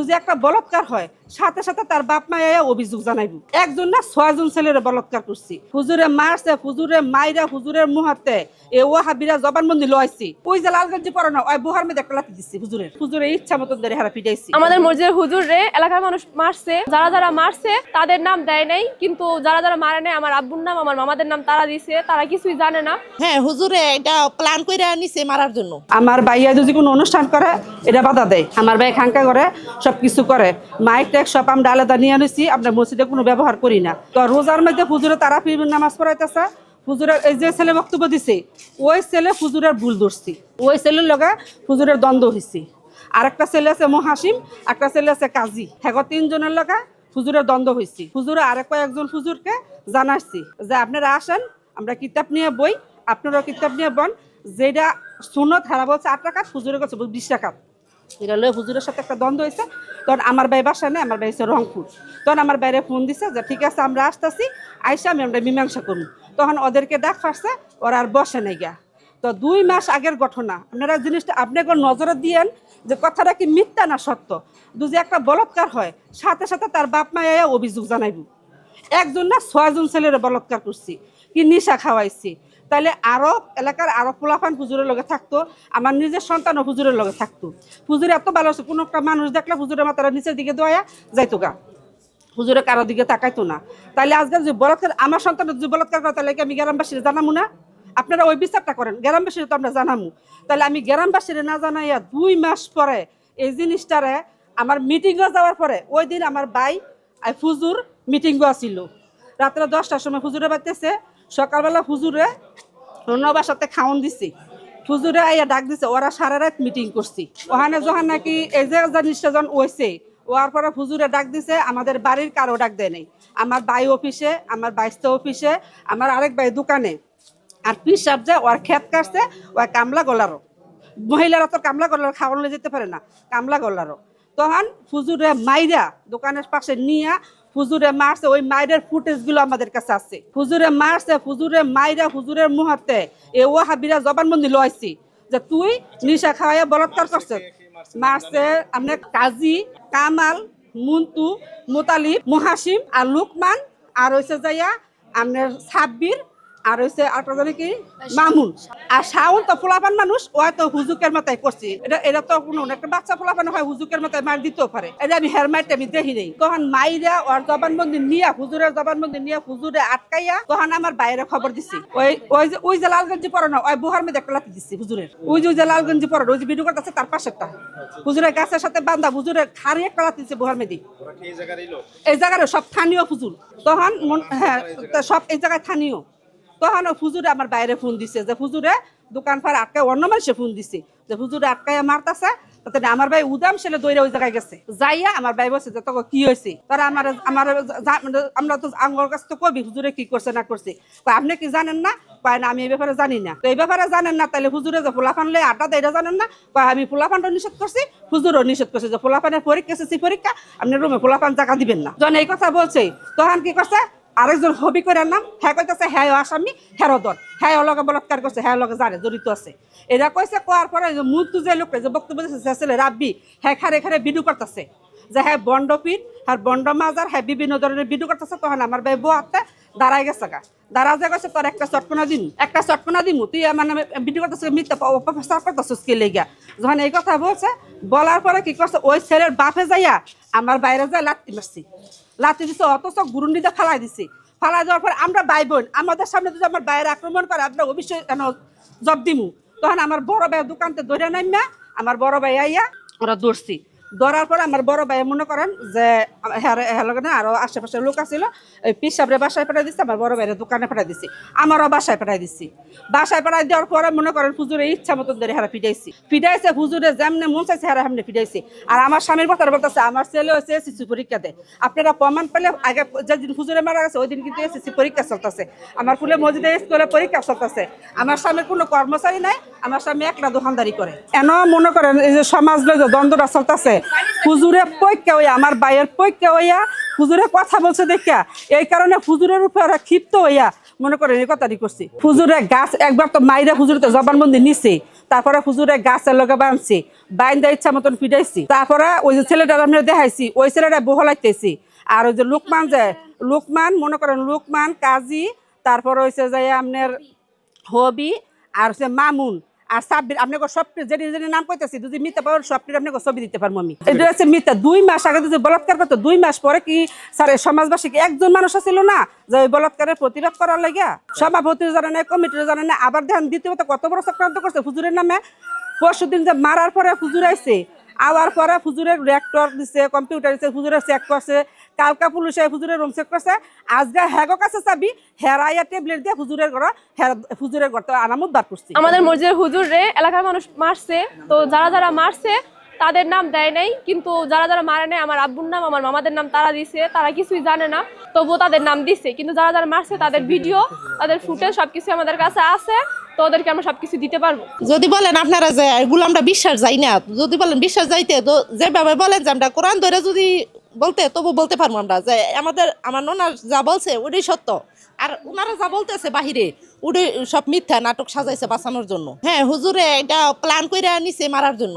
যদি একটা বলৎকার হয়। সাথে সাথে তার বাপ মা অভিযোগ জানাইব। একজন না ছয়জন ছেলের বলৎকার করছি। হুজুরে মারছে হুজুরে মাইরা হুজুরের মুহাতে এ ও হাবিরা জবানবন্দি লইছি ওই যে লালগঞ্জি পড়ানো ওই বুহার মধ্যে একটা লাঠি দিচ্ছি হুজুরের। হুজুরে ইচ্ছা মতন ধরে হারা পিটাইছি। আমাদের মসজিদের হুজুর রে এলাকার মানুষ মারছে। যারা যারা মারছে তাদের নাম দেয় নাই। কিন্তু যারা যারা মারে নাই আমার আব্বুর নাম আমার মামাদের নাম তারা দিছে। তারা কিছুই জানে না। হ্যাঁ হুজুরে এটা প্ল্যান করে নিছে মারার জন্য। আমার ভাইয়া যদি কোনো অনুষ্ঠান করে এটা বাধা দেয়। আমার ভাই খাঙ্কা করে সব কিছু করে। মাইক ট্যাক সব আমরা আলাদা নিয়ে আনিছি, আমরা মসজিদে কোনো ব্যবহার করি না। তো রোজার মধ্যে হুজুরে তারা নামাজ পড়াইতেছে। হুজুরের এই যে ছেলে বক্তব্য দিছে, ওই ছেলে হুজুরের ভুল ধরছি। ওই ছেলের লগে হুজুরের দ্বন্দ্ব হয়েছে আর একটা ছেলে আছে মহাসিম একটা ছেলে আছে কাজী। হ্যাঁ তিনজনের লগে হুজুরের দ্বন্দ্ব হয়েছে হুজুরে আরেক কয়েকজন হুজুরকে জানাচ্ছি যে, আপনারা আসেন, আমরা কিতাব নিয়ে বই, আপনারাও কিতাব নিয়ে বন। যেটা সুনত হারা বলছে আট টাকা হুজুরের কাছে বিশ টাকা এটা লয়ে হুজুরের সাথে একটা দ্বন্দ্ব হয়েছে। তখন আমার ভাই বাসা নেই, আমার ভাই হচ্ছে রংপুর। তখন আমার বাইরে ফোন দিছে যে, ঠিক আছে, আমরা আসতেছি, আইসা আমি আমরা মীমাংসা করুন তখন ওদেরকে ডাক ফারছে ওরা আর বসে নাই গা তো দুই মাস আগের ঘটনা। আপনারা জিনিসটা আপনি আপনাকে নজরে দিয়েন যে, কথাটা কি মিথ্যা না সত্য? যদি একটা বলৎকার হয়, সাথে সাথে তার বাপ মা এসে অভিযোগ জানাইব। একজন না ছয়জন ছেলের বলৎকার করছি, কি নিশা খাওয়াইছি। তাহলে আরও এলাকার আরও পোলাফান হুজুরের লগে থাকতো, আমার নিজের সন্তানও হুজুরের লগে থাকতো। হুজুর এত ভালো আছে, কোনো একটা মানুষ দেখলে হুজুরের মাথাটা নিচের দিকে দোয়া যাইতো গা। হুজুরে কারও দিকে তাকাইতো না। তাহলে আজকে যে বলৎকার, আমার সন্তানের যদি বলৎকার করে, তাহলে কি আমি গ্রামবাসীর জানামু না? আপনারা ওই বিচারটা করেন, গ্রামবাসীর তো আমরা জানামু। তাহলে আমি গ্রামবাসীর না জানাইয়া দুই মাস পরে এই জিনিসটারে আমার মিটিংয়ে যাওয়ার পরে, ওই দিন আমার বাই ফুজুর মিটিংও আসিল রাত্রে দশটার সময় হুজুরে বাড়তেছে সকালবেলা হুজুরে অন্য বাসাতে খাওন দিছি। হুজুরে আইয়া ডাক দিছে, ওরা সারা রাত মিটিং করছি। ওখানে যখন নাকি এই যে যখন ওইছে, ওয়ার পরে হুজুরে ডাক দিছে, আমাদের বাড়ির কারও ডাক দেয় নাই। আমার বাই অফিসে, আমার বাইস্তা অফিসে, আমার আরেক বাই দোকানে। আর পিস পিসাব যে ওর ক্ষেত কাটছে ওর কামলা গলারও। মহিলারা তো কামলা গলার খাওয়ানো যেতে পারে না, কামলা গলারও। তখন হুজুরে মাইরা দোকানের পাশে নিয়ে হুজুরে মারছে ওই মায়ের ফুটেজগুলো আমাদের কাছে আছে। ফুজুরে মারছে ফুজুরে মাইরা ফুজুরের মুহাতে এ ও হাবিরা জবানবন্দি লইছি যে তুই নিশা খাওয়াইয়া বলৎকার করছে মারছে আমরা কাজী কামাল মুন্তু মোতালিব মুহাসিম আর লুকমান। আর হয়েছে যাইয়া আপনার সাব্বির আর হয়েছে আরেকটা জানি কি? মামুন। আর শাওন তো ফুলাপান মানুষ ও তো হুজুকের মতাই করছি এটা এটা তো কোনো একটা বাচ্চা ফুলাপান হয় হুজুকের মতাই মার দিতেও পারে। এটা আমি মাইতে আমি দেখি নেই। তখন মাইরা ওর জবানবন্দি নিয়া হুজুরের জবানবন্দি নিয়া হুজুরে আটকাইয়া তখন আমার বাইরে খবর দিছি। ওই ওই যে ওই যে লালগঞ্জি পড়ানো ওই বুহার মধ্যে একটা লাঠি দিছি হুজুরের। ওই যে ওই যে লালগঞ্জি পড়ানো ওই যে ভিডিও করতেছে তার পাশেরটা হুজুরের গাছের সাথে বান্ধা হুজুরের খারি একটা লাঠি দিছে বুহার মধ্যে। এই জায়গার সব স্থানীয় হুজুর। তখন হ্যাঁ সব এই জায়গায় স্থানীয়। তখন ও হুজুরে আমার বাইরে ফোন দিছে যে, হুজুরে দোকান ফার আটকায় অন্য মানুষে ফোন দিছে। যে, হুজুরে আটকায় মারতাছে, তাতে আমার ভাই উদাম ছেলে দৌড়ে ওই জায়গায় গেছে। যাইয়া আমার ভাই বলছে যে, তোকে কি হয়েছে? তারা আমার আমার আমরা তো আঙ্গর কাছে তো কবি, হুজুরে কি করছে না করছে? আপনি কি জানেন না? কয়, না, আমি এই ব্যাপারে জানি না। তো এই ব্যাপারে জানেন না তাহলে হুজুরে যে ফুলাফান লে আড্ডা দেয় জানেন না? কয়, আমি ফুলাফানটা নিষেধ করছি, হুজুরও নিষেধ করছে। যে ফুলাফানের পরীক্ষা এসেছি পরীক্ষা, আপনি রুমে ফুলাফান টাকা দিবেন না। যখন এই কথা বলছে তখন কি করছে? আরেকজন হবি করে নাম হ্যাঁ কইতেছে হ্যাঁ আসামি হ্যাঁ দর হ্যাঁ ওর লগে বলাৎকার করছে হ্যাঁ ওর লগে জানে, জড়িত আছে। এরা কইছে, কোয়ার পরে মুতু যে লোকটা যে বক্তব্য দিচ্ছে ছেলে রাব্বি হ্যাঁ খারে খারে বিডু করতেছে। যে হ্যাঁ বন্ডপিট আর বন্ড মাজার হ্যাঁ বিভিন্ন ধরনের বিডু করতেছে, তখন আমার ভাই বউ আত্মা দাঁড়াই গেছে গা। দাঁড়া যে গেছে তোর একটা চটকনা দিন একটা চটকনা দিমু, তুই আমার নামে ভিডিও করতেছে, মিথ্যা অপপ্রচার করতেছিস কে লেগা? যখন এই কথা বলছে, বলার পরে কি করছে, ওই ছেলের বাপে যাইয়া আমার বাইরে যায় লাত্তি মারছি। লাত্তি দিছে, অথচ গুরুন্ডিতে ফালাই দিছে। ফালাই দেওয়ার পর আমরা ভাই বোন, আমাদের সামনে যদি আমার বাইরে আক্রমণ করে, আমরা অবশ্যই কেন জব দিমু? তখন আমার বড় ভাই দোকানতে ধরে নামা আমার বড় ভাই আইয়া ওরা দৌড়ছি ধরার পরে আমার বড় ভাই মনে করেন যে হ্যাঁ হ্যাঁ লগে আরও আশেপাশে লোক আছিল, ওই পিসাবরে বাসায় পাঠাই দিচ্ছে আমার বড় ভাইয়ের দোকানে পাঠাই দিছি। আমারও বাসায় পাঠাই দিছি। বাসায় পাঠাই দেওয়ার পরে মনে করেন হুজুরে ইচ্ছা মতন ধরে হারা ফিটাইছি। ফিটাইছে, হুজুরে যেমনে মন চাইছে হারা সামনে ফিটাইছি। আর আমার স্বামীর কথা বলতেছে, আমার ছেলে হচ্ছে এসএসসি পরীক্ষা দেয় আপনারা প্রমাণ পেলে আগে যেদিন হুজুরে মারা গেছে ওই দিন কিন্তু এসএসসি পরীক্ষা চলতেছে। আমার ফুলে মসজিদে স্কুলে পরীক্ষা চলতেছে। আমার স্বামীর কোনো কর্মচারী নাই আমার স্বামী একলা দোকানদারি করে। এন মনে করেন এই যে সমাজ যে দ্বন্দ্বটা চলতেছে? হুজুরে পৈক্যা হইয়া, আমার বাইয়ের পৈক্যা হইয়া হুজুরে কথা বলছে দেখা এই কারণে হুজুরের উপরে ওরা ক্ষিপ্ত হইয়া মনে করেন এই কথাটি করছি। হুজুরে গাছ একবার তো মাইরা হুজুরে তো জবানবন্দি নিছে, তারপরে হুজুরে গাছের লগে বানছে বাইন্দা ইচ্ছা মতন ফিরাইছি, তারপরে ওই যে ছেলেটা আমরা দেখাইছি, ওই ছেলেটা বহলাইতেছি আর ওই যে লোকমান যে, লোকমান মনে করেন লোকমান, কাজী, তারপর হয়েছে যে আপনার হবি, আর হচ্ছে মামুন। আর সাব্বির, আপনাকে সব যেটি যেটি নাম কইতেছি, যদি মিথ্যা পাবেন সবটির আপনাকে ছবি দিতে পারব আমি। এটা হচ্ছে মিথ্যা, দুই মাস আগে যদি বলাৎকার করতো, দুই মাস পরে কি স্যার সমাজবাসী একজন মানুষ ছিল না, যে ওই বলাৎকারের প্রতিবাদ করার লাগিয়া সভাপতির জানে কমিটির জানে না আবার ধ্যান দ্বিতীয়ত কত বড় চক্রান্ত করছে হুজুরের নামে। পরশু দিন যে মারার পরে হুজুর আইছে আওয়ার পরে হুজুরের রেক্টর দিছে কম্পিউটার দিছে, হুজুরের চেক করছে, কালকা পুলিশে হুজুরের রুম চেক করছে আজকে হ্যাগো কাছে চাবি, হেরাইয়া ট্যাবলেট দিয়ে হুজুরের ঘর হুজুরের ঘর তো আনামত বার করছি। আমাদের মসজিদের হুজুর রে, এলাকার মানুষ মারছে, তো যারা যারা মারছে, তাদের নাম দেয় নাই, কিন্তু যারা যারা মারে নাই, আমার আব্বুর নাম, আমার মামাদের নাম তারা দিছে, তারা কিছুই জানে না, তবুও তাদের নাম দিছে, কিন্তু যারা যারা মারছে, তাদের ভিডিও তাদের ফুটেজ সবকিছু আমাদের কাছে আছে। তো ওদেরকে আমরা সবকিছু দিতে পারব? যদি বলেন আপনারা যে, এগুলো আমরা বিশ্বাস যাই না, যদি বলেন বিশ্বাস যাইতে, তো যেভাবে বলেন যে আমরা কোরআন ধরে যদি বলতে তবু বলতে পারব আমরা যে, আমাদের, আমার ননার যা বলছে, ওটাই সত্য। আর ওনারা যা বলতেছে বাহিরে, ওটাই সব মিথ্যা, নাটক সাজাইছে বাঁচানোর জন্য। হ্যাঁ হুজুরে এটা প্ল্যান করে নিছে মারার জন্য।